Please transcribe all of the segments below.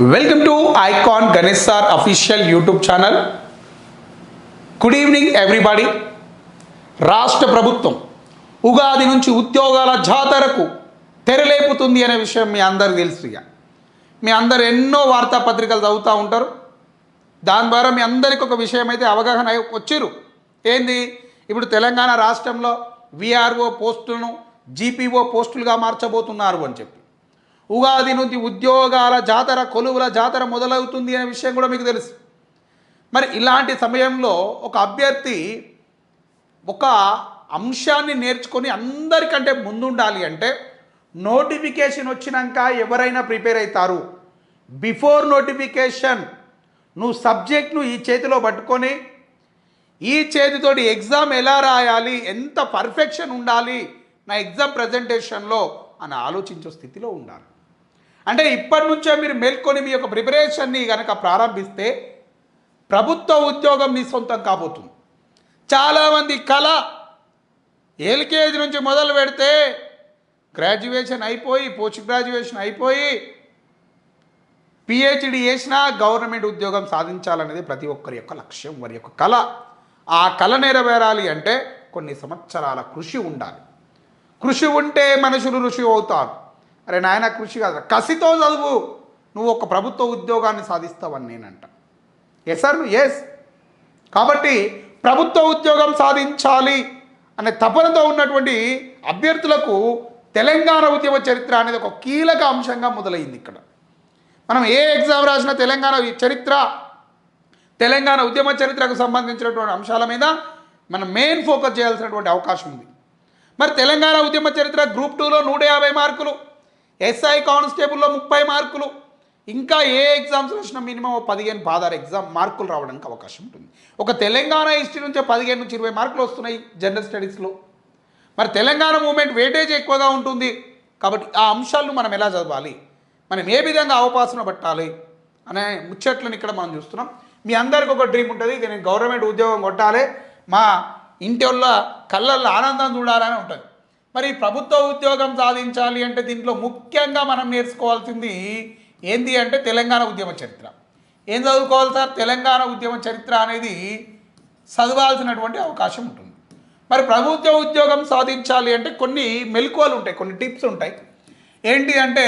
Welcome to icon Ganesh sir official YouTube channel good evening everybody రాష్ట్ర ప్రభుత్వం ఉగాది నుంచి ఉద్యోగాల జాతరకు తెరలేపుతుంది అనే విషయం మీ అందరికి తెలుసు ఇక మీ అందరు ఎన్నో వార్తాపత్రికలు చదువుతూ ఉంటారు దాని ద్వారా మీ అందరికి ఒక విషయం అయితే అవగాహన వచ్చిరు ఏంది ఇప్పుడు తెలంగాణ రాష్ట్రంలో విఆర్ఓ పోస్టులను జీపీఓ పోస్టులుగా మార్చబోతున్నారు అని చెప్పి ఉగాది నుంచి ఉద్యోగాల జాతర కొలువుల జాతర మొదలవుతుంది అనే విషయం కూడా మీకు తెలుసు. మరి ఇలాంటి సమయంలో ఒక అభ్యర్థి ఒక అంశాన్ని నేర్చుకొని అందరికంటే ముందుండాలి అంటే నోటిఫికేషన్ వచ్చినాక ఎవరైనా ప్రిపేర్ అవుతారు. బిఫోర్ నోటిఫికేషన్ నువ్వు సబ్జెక్ట్ను ఈ చేతిలో పట్టుకొని ఈ చేతితోటి ఎగ్జామ్ ఎలా రాయాలి ఎంత పర్ఫెక్షన్ ఉండాలి నా ఎగ్జామ్ ప్రజెంటేషన్లో అని ఆలోచించే స్థితిలో ఉండాలి. అంటే ఇప్పటి నుంచే మీరు మేల్కొని మీ యొక్క ప్రిపరేషన్ని కనుక ప్రారంభిస్తే ప్రభుత్వ ఉద్యోగం మీ సొంతం కాబోతుంది. చాలామంది కళ ఎల్కేజీ నుంచి మొదలు పెడితే గ్రాడ్యుయేషన్ అయిపోయి పోస్ట్ గ్రాడ్యుయేషన్ అయిపోయి పిహెచ్డి చేసినా గవర్నమెంట్ ఉద్యోగం సాధించాలనేది ప్రతి ఒక్కరి యొక్క లక్ష్యం వారి యొక్క కళ. ఆ కళ నెరవేరాలి అంటే కొన్ని సంవత్సరాల కృషి ఉండాలి. కృషి ఉంటే మనుషులు ఋషి అవుతారు. అరే నాయన కృషి కాదు కసితో చదువు. నువ్వు ఒక ప్రభుత్వ ఉద్యోగాన్ని సాధిస్తావని నేనంట. ఎస్ సార్ ఎస్ కాబట్టి ప్రభుత్వ ఉద్యోగం సాధించాలి అనే తపనతో ఉన్నటువంటి అభ్యర్థులకు తెలంగాణ ఉద్యమ చరిత్ర అనేది ఒక కీలక అంశంగా మొదలైంది ఇక్కడ. మనం ఏ ఎగ్జామ్ రాసినా తెలంగాణ చరిత్ర తెలంగాణ ఉద్యమ చరిత్రకు సంబంధించినటువంటి అంశాల మీద మనం మెయిన్ ఫోకస్ చేయాల్సినటువంటి అవకాశం ఉంది. మరి తెలంగాణ ఉద్యమ చరిత్ర గ్రూప్ టూలో నూట యాభై మార్కులు. ఎస్ఐ కానిస్టేబుల్లో ముప్పై మార్కులు. ఇంకా ఏ ఎగ్జామ్స్ రాసినా మినిమం పదిహేను పాదారు ఎగ్జామ్ మార్కులు రావడానికి అవకాశం ఉంటుంది. ఒక తెలంగాణ హిస్టరీ నుంచే పదిహేను నుంచి ఇరవై మార్కులు వస్తున్నాయి జనరల్ స్టడీస్లో మరి తెలంగాణ మూమెంట్ వేటేజ్ ఎక్కువగా ఉంటుంది. కాబట్టి ఆ అంశాలను మనం ఎలా చదవాలి? మనం ఏ విధంగా అవపాసన పట్టాలి? అనే ముచ్చట్లను ఇక్కడ మనం చూస్తున్నాం. మీ అందరికి ఒక డ్రీమ్ ఉంటుంది. ఇక నేను గవర్నమెంట్ ఉద్యోగం కొట్టాలి. మా ఇంటి వల్ల కళ్ళల్లో ఆనందం చూడాలని ఉంటుంది. మరి ప్రభుత్వ ఉద్యోగం సాధించాలి అంటే దీంట్లో ముఖ్యంగా మనం నేర్చుకోవాల్సింది ఏంది అంటే తెలంగాణ ఉద్యమ చరిత్ర. ఏం చదువుకోవాలి సార్? తెలంగాణ ఉద్యమ చరిత్ర అనేది చదవాల్సినటువంటి అవకాశం ఉంటుంది. మరి ప్రభుత్వ ఉద్యోగం సాధించాలి అంటే కొన్ని మెలకువలు ఉంటాయి కొన్ని టిప్స్ ఉంటాయి. ఏంటి అంటే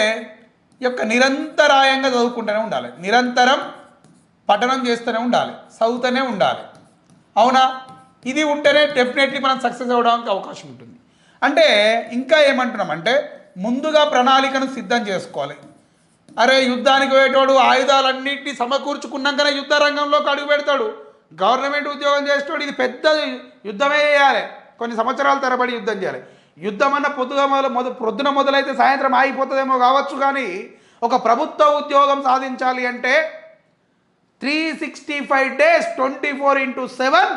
యొక్క నిరంతరాయంగా చదువుకుంటూనే ఉండాలి. నిరంతరం పఠనం చేస్తూనే ఉండాలి. చదువుతూనే ఉండాలి. అవునా? ఇది ఉంటేనే డెఫినెట్లీ మనం సక్సెస్ అవ్వడానికి అవకాశం ఉంటుంది. అంటే ఇంకా ఏమంటున్నాం అంటే ముందుగా ప్రణాళికను సిద్ధం చేసుకోవాలి. అరే యుద్ధానికి పోయేటోడు ఆయుధాలన్నింటినీ సమకూర్చుకున్నాకనే యుద్ధ రంగంలోకి అడుగు పెడతాడు. గవర్నమెంట్ ఉద్యోగం చేసేటోడు ఇది పెద్ద యుద్ధమే చేయాలి. కొన్ని సంవత్సరాల తరబడి యుద్ధం చేయాలి. యుద్ధం అన్న పొద్దుగా మొదలు మొద పొద్దున మొదలైతే సాయంత్రం ఆగిపోతుందేమో కావచ్చు కానీ ఒక ప్రభుత్వ ఉద్యోగం సాధించాలి అంటే three sixty five days twenty four into seven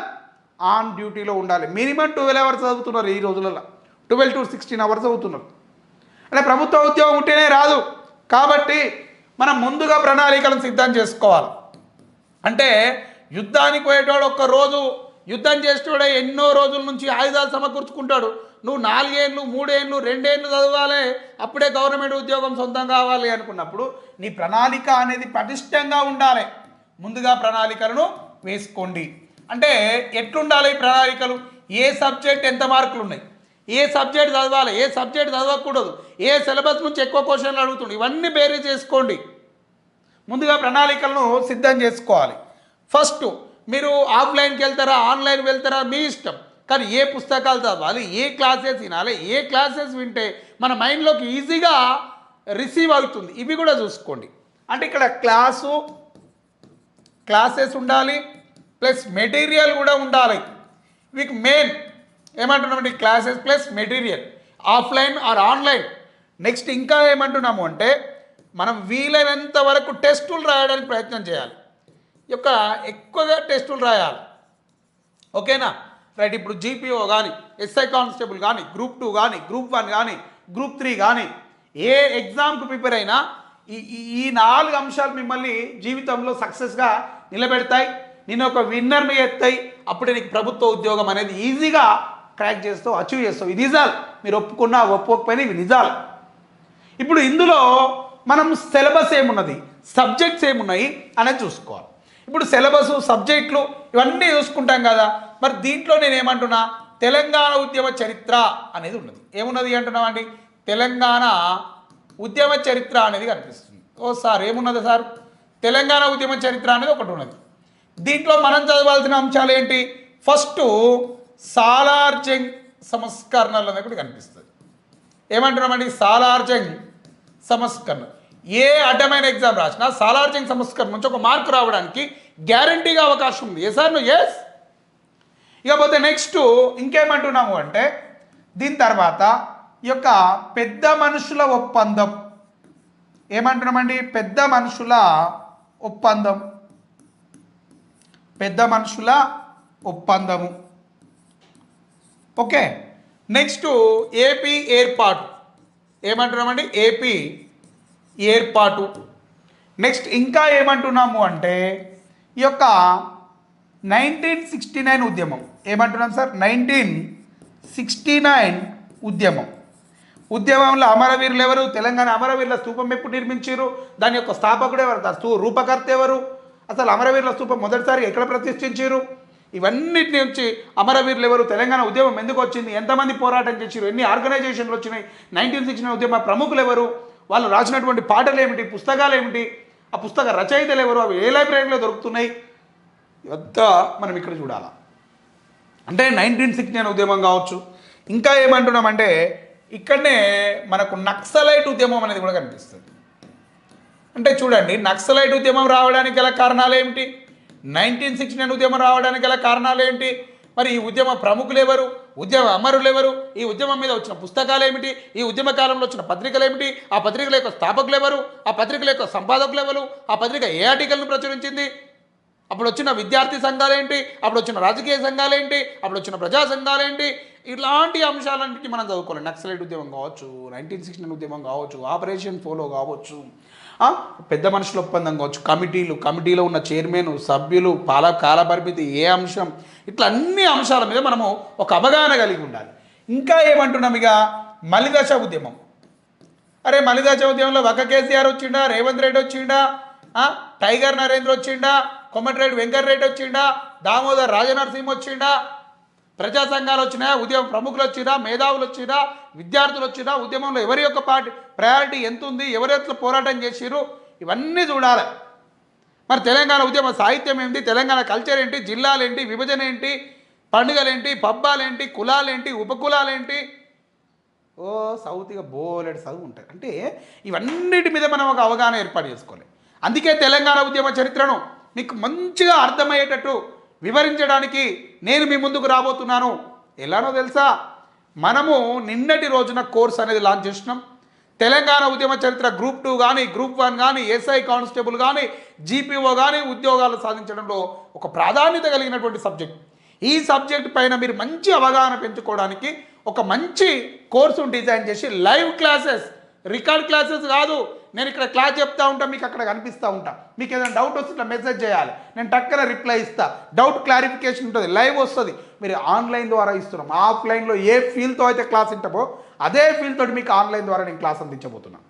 on డ్యూటీలో ఉండాలి. మినిమం ట్వెల్వ్ అవర్స్ చదువుతున్నారు ఈ రోజులలో. ట్వెల్వ్ టు సిక్స్టీన్ అవర్స్ అవుతున్నారు. అంటే ప్రభుత్వ ఉద్యోగం ఉంటేనే రాదు. కాబట్టి మనం ముందుగా ప్రణాళికలను సిద్ధం చేసుకోవాలి. అంటే యుద్ధానికి పోయేటోడు ఒక్క రోజు యుద్ధం చేసేటోడే ఎన్నో రోజుల నుంచి ఆయుధాలు సమకూర్చుకుంటాడు. నువ్వు నాలుగేళ్ళు మూడేళ్ళు రెండేళ్ళు చదవాలి అప్పుడే గవర్నమెంట్ ఉద్యోగం సొంతం కావాలి అనుకున్నప్పుడు నీ ప్రణాళిక అనేది పటిష్టంగా ఉండాలి. ముందుగా ప్రణాళికలను వేసుకోండి. అంటే ఎట్లుండాలి ఈ ప్రణాళికలు? ఏ సబ్జెక్ట్ ఎంత మార్కులు ఉన్నాయి ఏ సబ్జెక్ట్ చదవాలి ఏ సబ్జెక్ట్ చదవకూడదు ఏ సిలబస్ నుంచి ఎక్కువ క్వశ్చన్లు అడుగుతుంది ఇవన్నీ బేరీ చేసుకోండి. ముందుగా ప్రణాళికలను సిద్ధం చేసుకోవాలి. ఫస్ట్ మీరు ఆఫ్లైన్కి వెళ్తారా ఆన్లైన్ వెళ్తారా మీ ఇష్టం. కానీ ఏ పుస్తకాలు చదవాలి ఏ క్లాసెస్ వినాలి ఏ క్లాసెస్ వింటే మన మైండ్లోకి ఈజీగా రిసీవ్ అవుతుంది. ఇవి కూడా చూసుకోండి. అంటే ఇక్కడ క్లాసు క్లాసెస్ ఉండాలి ప్లస్ మెటీరియల్ కూడా ఉండాలి. Week main ఏమంటున్నామండి classes plus material offline or online next ఇంకా ఏమంటున్నాము అంటే మనం వీలైనంత వరకు టెస్టులు రాయడానికి ప్రయత్నం చేయాలి. యొక్క ఎక్కువగా టెస్టులు రాయాలి. ఓకేనా? రైట్ ఇప్పుడు జీపీఓ కానీ ఎస్ఐ కానిస్టేబుల్ కానీ గ్రూప్ టూ కానీ గ్రూప్ వన్ కానీ గ్రూప్ త్రీ కానీ ఏ ఎగ్జామ్కు ప్రిపేర్ అయినా ఈ ఈ- ఈ నాలుగు అంశాలు మిమ్మల్ని జీవితంలో సక్సెస్గా నిలబెడతాయి. నేను ఒక విన్నర్ని ఎత్తాయి. అప్పుడే నీకు ప్రభుత్వ ఉద్యోగం అనేది ఈజీగా క్రాక్ చేస్తావు అచీవ్ చేస్తావు. ఇది నిజాలు. మీరు ఒప్పుకున్నా ఒప్పుకోకపోయినా ఇవి నిజాలు. ఇప్పుడు ఇందులో మనం సిలబస్ ఏమున్నది? సబ్జెక్ట్స్ ఏమున్నాయి అనేది చూసుకోవాలి. ఇప్పుడు సిలబస్ సబ్జెక్టులు ఇవన్నీ చూసుకుంటాం కదా. మరి దీంట్లో నేను ఏమంటున్నా? తెలంగాణ ఉద్యమ చరిత్ర అనేది ఉన్నది. ఏమున్నది అంటున్నామండి? తెలంగాణ ఉద్యమ చరిత్ర అనేది కనిపిస్తుంది. ఓ సార్ ఏమున్నది సార్? తెలంగాణ ఉద్యమ చరిత్ర అనేది ఒకటి ఉన్నది. దీంట్లో మనం చదవాల్సిన అంశాలు ఏంటి? ఫస్ట్ సాలార్జంగ్ సంస్కరణలు అనేది కూడా కనిపిస్తుంది. ఏమంటున్నామండి? సాలార్జంగ్ సంస్కరణ. ఏ అడ్డమైన ఎగ్జామ్ రాసినా సాలార్జంగ్ సంస్కరణ నుంచి ఒక మార్కు రావడానికి గ్యారంటీగా అవకాశం ఉంది. ఏ సార్ నువ్వు ఎస్ ఇకపోతే నెక్స్ట్ ఇంకేమంటున్నాము అంటే దీని తర్వాత ఈ యొక్క పెద్ద మనుషుల ఒప్పందం. ఏమంటున్నామండి? పెద్ద మనుషుల ఒప్పందం. పెద్ద మనుషుల ఒప్పందము. ఓకే. నెక్స్ట్ ఏపీ ఏర్పాటు. ఏమంటున్నామండి? ఏపీ ఏర్పాటు. నెక్స్ట్ ఇంకా ఏమంటున్నాము అంటే ఈ యొక్క నైన్టీన్ సిక్స్టీ నైన్ ఉద్యమం. ఏమంటున్నాం సార్? నైన్టీన్ సిక్స్టీ నైన్ ఉద్యమం. ఉద్యమంలో అమరవీరులు ఎవరు? తెలంగాణ అమరవీరుల స్థూపం ఎప్పుడు నిర్మించారు దాని యొక్క స్థాపకుడు ఎవరు? దాని రూపకర్త ఎవరు? అసలు అమరవీరుల స్థూపం మొదటిసారి ఎక్కడ ప్రతిష్ఠించారు ఇవన్నిటి నుంచి అమరవీరులు ఎవరు? తెలంగాణ ఉద్యమం ఎందుకు వచ్చింది? ఎంతమంది పోరాటం చేశారు ఎన్ని ఆర్గనైజేషన్లు వచ్చినాయి? నైన్టీన్ సిక్స్టీ ఉద్యమ ప్రముఖులు ఎవరు? వాళ్ళు రాసినటువంటి పాటలు ఏమిటి? పుస్తకాలు ఏమిటి? ఆ పుస్తక రచయితలు ఎవరు? అవి ఏ లైబ్రరీలో దొరుకుతున్నాయి? ఇవంతా మనం ఇక్కడ చూడాలా. అంటే నైన్టీన్ సిక్స్టీ ఉద్యమం కావచ్చు. ఇంకా ఏమంటున్నామంటే ఇక్కడనే మనకు నక్సలైట్ ఉద్యమం అనేది కూడా కనిపిస్తుంది. అంటే చూడండి నక్సలైట్ ఉద్యమం రావడానికి గల కారణాలు ఏమిటి? నైన్టీన్ సిక్స్టీ నైన్ ఉద్యమం రావడానికి గల కారణాలు ఏంటి మరి ఈ ఉద్యమ ప్రముఖులు ఎవరు ఉద్యమ అమరులు ఎవరు ఈ ఉద్యమం మీద వచ్చిన పుస్తకాలు ఏమిటి ఈ ఉద్యమ కాలంలో వచ్చిన పత్రికలు ఏమిటి ఆ పత్రికల యొక్క స్థాపకులు ఎవరు ఆ పత్రికల యొక్క సంపాదకులు ఎవరు ఆ పత్రిక ఏ ఆర్టికల్ను ప్రచురించింది? అప్పుడు వచ్చిన విద్యార్థి సంఘాలేంటి? అప్పుడు వచ్చిన రాజకీయ సంఘాలేంటి? అప్పుడు వచ్చిన ప్రజా సంఘాలేంటి? ఇలాంటి అంశాలన్నింటినీ మనం చదువుకోవాలి. నక్సలైట్ ఉద్యమం కావచ్చు నైన్టీన్ సిక్స్టీ ఉద్యమం కావచ్చు ఆపరేషన్ ఫోలో కావచ్చు. పెద్ద మనుషుల ఒప్పందం కావచ్చు. కమిటీలు కమిటీలో ఉన్న చైర్మన్ సభ్యులు పాల కాల పరిమితి ఏ అంశం? ఇట్లా అన్ని అంశాల మీద మనము ఒక అవగాహన కలిగి ఉండాలి. ఇంకా ఏమంటున్నాం ఇక? మలిదశ ఉద్యమం. అరే మలిదశ ఉద్యమంలో ఒక కేసీఆర్ వచ్చిండా? రేవంత్ రెడ్డి వచ్చిండా? టైగర్ నరేంద్ర వచ్చిండా? కొమ్మటిరెడ్డి వెంకటరెడ్డి వచ్చిండా? దామోదర్ రాజనరసింహ వచ్చిండా? ప్రజా సంఘాలు వచ్చినా ఉద్యమం ప్రముఖులు వచ్చినా మేధావులు వచ్చినా విద్యార్థులు వచ్చినా ఉద్యమంలో ఎవరి యొక్క పార్టీ ప్రయారిటీ ఎంత ఉంది ఎవరెట్ల పోరాటం చేసిరు ఇవన్నీ చూడాలి. మరి తెలంగాణ ఉద్యమ సాహిత్యం ఏంటి తెలంగాణ కల్చర్ ఏంటి జిల్లాలేంటి విభజన ఏంటి పండుగలేంటి పబ్బాలేంటి కులాలేంటి ఉపకులాలేంటి? ఓ సౌతిగా బోలెడు చదువు ఉంటుంది. అంటే ఇవన్నిటి మీద మనం ఒక అవగాహన ఏర్పాటు చేసుకోవాలి. అందుకే తెలంగాణ ఉద్యమ చరిత్రను మీకు మంచిగా అర్థమయ్యేటట్టు వివరించడానికి నేను మీ ముందుకు రాబోతున్నాను. ఎలానో తెలుసా? మనము నిన్నటి రోజున కోర్స్ అనేది లాంచ్ చేసినాం. తెలంగాణ ఉద్యమ చరిత్ర గ్రూప్ టూ కానీ గ్రూప్ వన్ కానీ ఎస్ఐ కానిస్టేబుల్ కానీ జీపీఓ కానీ ఉద్యోగాలు సాధించడంలో ఒక ప్రాధాన్యత కలిగినటువంటి సబ్జెక్ట్. ఈ సబ్జెక్ట్ పైన మీరు మంచి అవగాహన పెంచుకోవడానికి ఒక మంచి కోర్సును డిజైన్ చేసి లైవ్ క్లాసెస్ రికార్డ్ క్లాసెస్ కాదు నేను ఇక్కడ క్లాస్ చెప్తా ఉంటా మీకు అక్కడ కనిపిస్తూ ఉంటా. మీకు ఏదైనా డౌట్ వస్తే ఇట్లా మెసేజ్ చేయాలి. నేను టక్కన రిప్లై ఇస్తా. డౌట్ క్లారిఫికేషన్ ఉంటుంది. లైవ్ వస్తుంది. మీరు ఆన్లైన్ ద్వారా ఇస్తున్నాం. ఆఫ్లైన్లో ఏ ఫీల్తో అయితే క్లాస్ ఇంటామో అదే ఫీల్తో తోటి మీకు ఆన్లైన్ ద్వారా నేను క్లాస్ అందించబోతున్నాను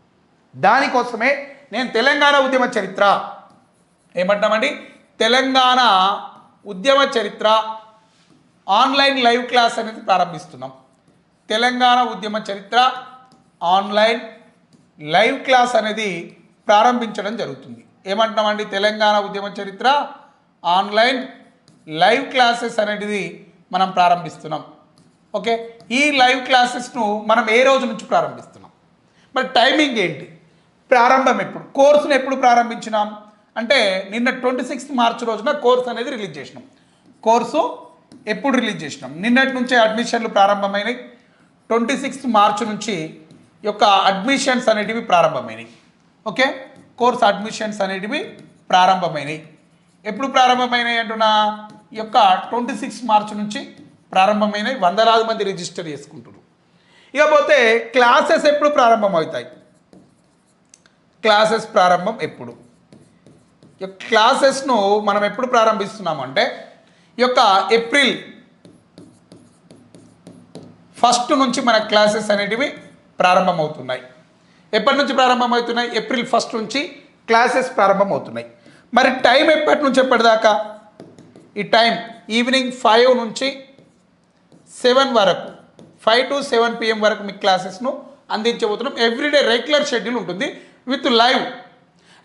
దానికోసమే నేను తెలంగాణ ఉద్యమ చరిత్ర. ఏమంటామండి? తెలంగాణ ఉద్యమ చరిత్ర ఆన్లైన్ లైవ్ క్లాస్ అనేది ప్రారంభిస్తున్నాం. తెలంగాణ ఉద్యమ చరిత్ర ఆన్లైన్ లైవ్ క్లాస్ అనేది ప్రారంభించడం జరుగుతుంది. ఏమంటున్నామండి? తెలంగాణ ఉద్యమ చరిత్ర ఆన్లైన్ లైవ్ క్లాసెస్ అనేది మనం ప్రారంభిస్తున్నాం. ఓకే? ఈ లైవ్ క్లాసెస్ను మనం ఏ రోజు నుంచి ప్రారంభిస్తున్నాం? మరి టైమింగ్ ఏంటి? ప్రారంభం ఎప్పుడు? కోర్సును ఎప్పుడు ప్రారంభించినాం? అంటే నిన్న ట్వంటీ సిక్స్త్ మార్చ్ రోజున కోర్స్ అనేది రిలీజ్ చేసినాం. కోర్సు ఎప్పుడు రిలీజ్ చేసినాం? నిన్నటి నుంచే అడ్మిషన్లు ప్రారంభమైనాయి. ట్వంటీ సిక్స్త్ మార్చ్ నుంచి యొక్క అడ్మిషన్స్ అనేటివి ప్రారంభమైనవి ఓకే? కోర్స్ అడ్మిషన్స్ అనేటివి ప్రారంభమైనవి ఎప్పుడు ప్రారంభమైనవి అంటున్నా? ఈ యొక్క ట్వంటీ సిక్స్ మార్చ్ నుంచి ప్రారంభమైనవి వందలాది మంది రిజిస్టర్ చేసుకుంటున్నారు ఇకపోతే క్లాసెస్ ఎప్పుడు ప్రారంభమవుతాయి? క్లాసెస్ ప్రారంభం ఎప్పుడు? క్లాసెస్ను మనం ఎప్పుడు ప్రారంభిస్తున్నామంటే ఈ యొక్క ఏప్రిల్ ఫస్ట్ నుంచి మన క్లాసెస్ అనేటివి ప్రారంభమవుతున్నాయి. ఎప్పటి నుంచి ప్రారంభమవుతున్నాయి? ఏప్రిల్ ఫస్ట్ నుంచి క్లాసెస్ ప్రారంభమవుతున్నాయి. మరి టైం ఎప్పటి నుంచి ఎప్పటిదాకా? ఈ టైం ఈవినింగ్ ఫైవ్ నుంచి సెవెన్ వరకు ఫైవ్ టు సెవెన్ పిఎం వరకు మీ క్లాసెస్ను అందించబోతున్నాం. ఎవ్రీడే రెగ్యులర్ షెడ్యూల్ ఉంటుంది విత్ లైవ్.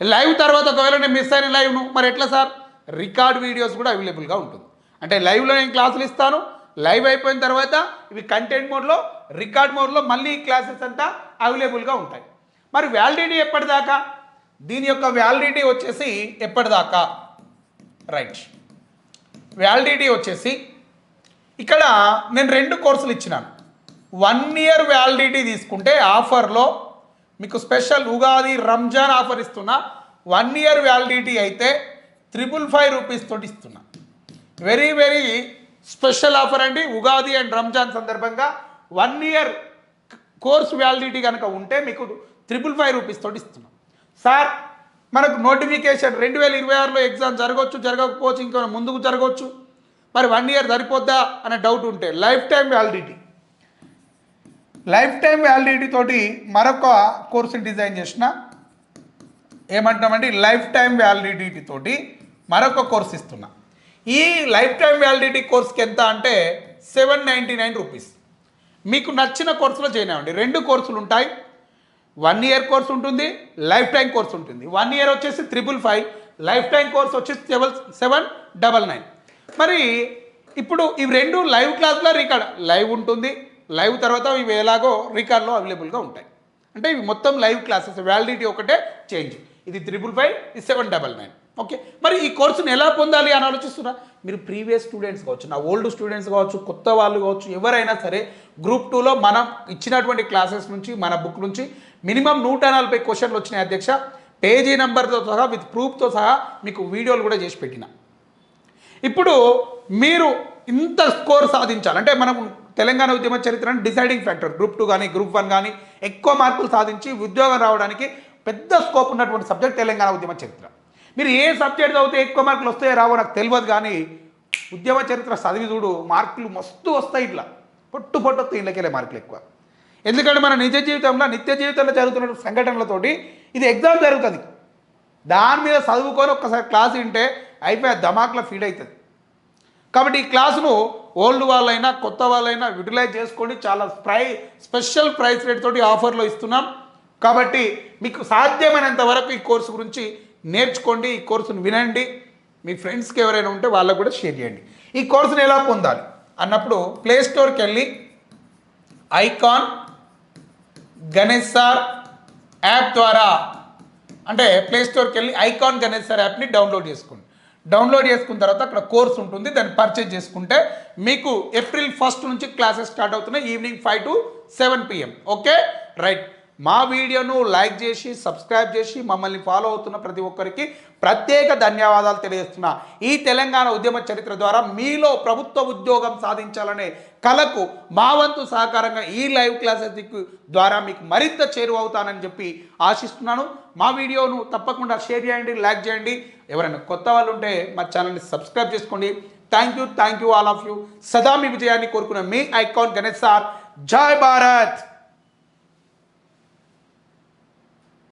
లైవ్ తర్వాత ఒకవేళ నేను మిస్ అయిన లైవ్ను మరి ఎట్లా సార్? రికార్డ్ వీడియోస్ కూడా అవైలబుల్గా ఉంటుంది. అంటే లైవ్లో నేను క్లాసులు ఇస్తాను లైవ్ అయిపోయిన తర్వాత ఇవి కంటెంట్ మోడ్లో రికార్డ్ మోడ్లో మళ్ళీ క్లాసెస్ అంతా అవైలబుల్గా ఉంటాయి. మరి వ్యాలిడిటీ ఎప్పటిదాకా? దీని యొక్క వ్యాలిడిటీ వచ్చేసి ఎప్పటిదాకా? రైట్. వ్యాలిడిటీ వచ్చేసి ఇక్కడ నేను రెండు కోర్సులు ఇచ్చినాను. వన్ ఇయర్ వ్యాలిడిటీ తీసుకుంటే ఆఫర్లో మీకు స్పెషల్ ఉగాది రంజాన్ ఆఫర్ ఇస్తున్నా. వన్ ఇయర్ వ్యాలిడిటీ అయితే త్రిపుల్ ఫైవ్ రూపీస్ తోటి ఇస్తున్నా. వెరీ వెరీ స్పెషల్ ఆఫర్ అండి. ఉగాది అండ్ రంజాన్ సందర్భంగా వన్ ఇయర్ కోర్స్ వ్యాలిడిటీ కనుక ఉంటే మీకు త్రిపుల్ ఫైవ్ రూపీస్ తోటి ఇస్తున్నాం. సార్ మనకు నోటిఫికేషన్ రెండు వేల ఇరవై ఆరులో ఎగ్జామ్ జరగవచ్చు జరగకపోవచ్చు ఇంకా ముందుకు జరగవచ్చు మరి వన్ ఇయర్ సరిపోద్దా అనే డౌట్ ఉంటే life time validity. Life time validity తోటి మరొక కోర్సుని డిజైన్ చేసిన ఏమంటామండి? లైఫ్ టైం వ్యాలిడిటీ తోటి మరొక కోర్స్ ఇస్తున్నా. ఈ లైఫ్ టైం వ్యాలిడిటీ కోర్స్కి ఎంత అంటే సెవెన్ నైంటీ నైన్ రూపీస్. మీకు నచ్చిన కోర్సులో జాయిన్ అవ్వండి. రెండు కోర్సులు ఉంటాయి. వన్ ఇయర్ కోర్స్ ఉంటుంది లైఫ్ టైం కోర్స్ ఉంటుంది. వన్ ఇయర్ వచ్చేసి triple five life time course వచ్చేసి సెవెన్ సెవెన్ డబల్ నైన్ మరి ఇప్పుడు ఇవి రెండు లైవ్ క్లాస్లో రికార్డ్ లైవ్ ఉంటుంది. లైవ్ తర్వాత ఇవి ఎలాగో రికార్డ్లో అవైలబుల్గా ఉంటాయి. అంటే ఇవి మొత్తం లైవ్ క్లాసెస్ వ్యాలిడిటీ ఒకటే చేంజ్ ఇది త్రిపుల్ ఫైవ్ ఇది సెవెన్ డబల్ నైన్ ఓకే. మరి ఈ కోర్సును ఎలా పొందాలి అని ఆలోచిస్తున్నా మీరు ప్రీవియస్ స్టూడెంట్స్ కావచ్చు నా ఓల్డ్ స్టూడెంట్స్ కావచ్చు కొత్త వాళ్ళు కావచ్చు ఎవరైనా సరే గ్రూప్ టూలో మనం ఇచ్చినటువంటి క్లాసెస్ నుంచి మన బుక్ నుంచి మినిమం నూట నలభై క్వశ్చన్లు వచ్చినాయి అధ్యక్ష. పేజీ నెంబర్తో సహా విత్ ప్రూఫ్తో సహా మీకు వీడియోలు కూడా చేసి పెట్టిన. ఇప్పుడు మీరు ఇంత స్కోర్ సాధించాలి. అంటే మనం తెలంగాణ ఉద్యమ చరిత్రను డిసైడింగ్ ఫ్యాక్టర్ గ్రూప్ టూ కానీ గ్రూప్ వన్ కానీ ఎక్కువ మార్కులు సాధించి ఉద్యోగం రావడానికి పెద్ద స్కోప్ ఉన్నటువంటి సబ్జెక్ట్ తెలంగాణ ఉద్యమ చరిత్ర. మీరు ఏ సబ్జెక్ట్ చదివితే ఎక్కువ మార్కులు వస్తాయో రావో నాకు తెలియదు కానీ ఉద్యమ చరిత్ర చదివి చూడు మార్కులు మస్తు వస్తాయి ఇట్లా. పొట్టు పొట్టు వస్తాయి ఇళ్ళకెళ్ళే మార్కులు ఎక్కువ. ఎందుకంటే మన నిజ జీవితంలో నిత్య జీవితంలో జరుగుతున్న సంఘటనలతోటి ఇది ఎగ్జామ్ జరుగుతుంది. దాని మీద చదువుకొని ఒక్కసారి క్లాస్ వింటే అయిపోయి ధమాక్లో ఫీడ్ అవుతుంది కాబట్టి ఈ క్లాసును ఓల్డ్ వాళ్ళైనా కొత్త వాళ్ళైనా యూటిలైజ్ చేసుకొని చాలా ప్రై స్పెషల్ ప్రైస్ రేట్ తోటి ఆఫర్లో ఇస్తున్నాం. కాబట్టి మీకు సాధ్యమైనంత వరకు ఈ కోర్సు గురించి నేర్చుకోండి ఈ కోర్సును వినండి. మీ ఫ్రెండ్స్కి ఎవరైనా ఉంటే వాళ్ళకు కూడా షేర్ చేయండి. ఈ కోర్సును ఎలా పొందాలి? అన్నప్పుడు ప్లే స్టోర్కి వెళ్ళి ఐకాన్ గణేష్ సార్ యాప్ ద్వారా అంటే ప్లే స్టోర్కి వెళ్ళి ఐకాన్ గణేష్ సార్ యాప్ని డౌన్లోడ్ చేసుకోండి. డౌన్లోడ్ చేసుకున్న తర్వాత అక్కడ కోర్స్ ఉంటుంది. దాన్ని పర్చేజ్ చేసుకుంటే మీకు ఏప్రిల్ ఫస్ట్ నుంచి క్లాసెస్ స్టార్ట్ అవుతున్నాయి evening five to seven PM. Okay? Right. మా వీడియోను లైక్ చేసి సబ్స్క్రైబ్ చేసి మమ్మల్ని ఫాలో అవుతున్న ప్రతి ఒక్కరికి ప్రత్యేక ధన్యవాదాలు తెలియజేస్తున్నా. ఈ తెలంగాణ ఉద్యమ చరిత్ర ద్వారా మీలో ప్రభుత్వ ఉద్యోగం సాధించాలనే కలకు మా వంతు సహకారంగా ఈ లైవ్ క్లాసెస్ ద్వారా మీకు మరింత చేరువవుతానని చెప్పి ఆశిస్తున్నాను. మా వీడియోను తప్పకుండా షేర్ చేయండి లైక్ చేయండి. ఎవరైనా కొత్త వాళ్ళు ఉంటే మా ఛానల్ని సబ్స్క్రైబ్ చేసుకోండి. Thank you thank you all of you. సదా మీ విజయాన్ని కోరుకున్న మీ ఐకాన్ గణేష్ సార్. జై భారత్!